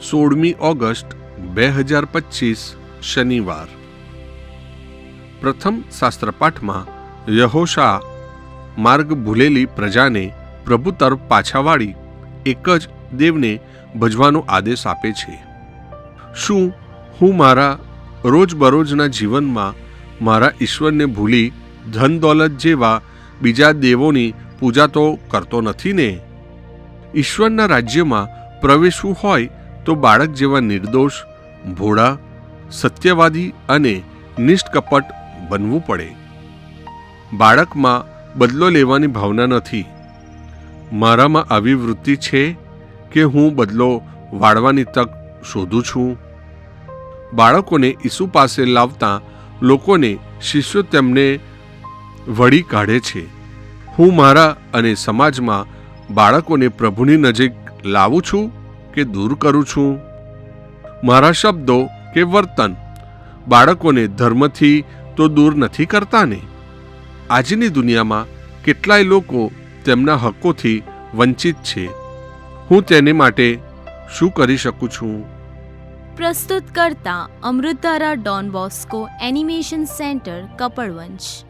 સોળમી ઓગસ્ટ બે હજાર પચીસ શનિવાર. પ્રથમ શાસ્ત્રપાઠમાં યહોશા માર્ગ ભૂલેલી પ્રજાને પ્રભુ તરફ પાછા વાળી એક જ દેવને ભજવાનો આદેશ આપે છે. શું હું મારા રોજબરોજના જીવનમાં મારા ઈશ્વરને ભૂલી ધન દોલત જેવા બીજા દેવોની પૂજા તો કરતો નથી ને? ઈશ્વરના રાજ્યમાં પ્રવેશવું હોય તો બાળક જેવા નિર્દોષ, ભોળા, સત્યવાદી અને નિષ્કપટ બનવું પડે. બાળકમાં બદલો લેવાની ભાવના નથી. મારામાં આવી વૃત્તિ છે કે હું બદલો વાળવાની તક શોધું છું. બાળકોને ઈસુ પાસે લાવતા લોકોને શિષ્યો તેમને વળી કાઢે છે. હું મારા અને સમાજમાં બાળકોને પ્રભુની નજીક લાવું છું? કે દૂર કરું છું? મારા શબ્દો કે વર્તન બાળકોને ધર્મથી તો દૂર નથી કરતા ને? આજની દુનિયામાં કેટલાય લોકો તેમના હકોથી વંચિત છે. હું તેને માટે શું કરી શકું છું? પ્રસ્તુત કરતા અમૃતારા Don Bosco animation centre, Kapadvanj.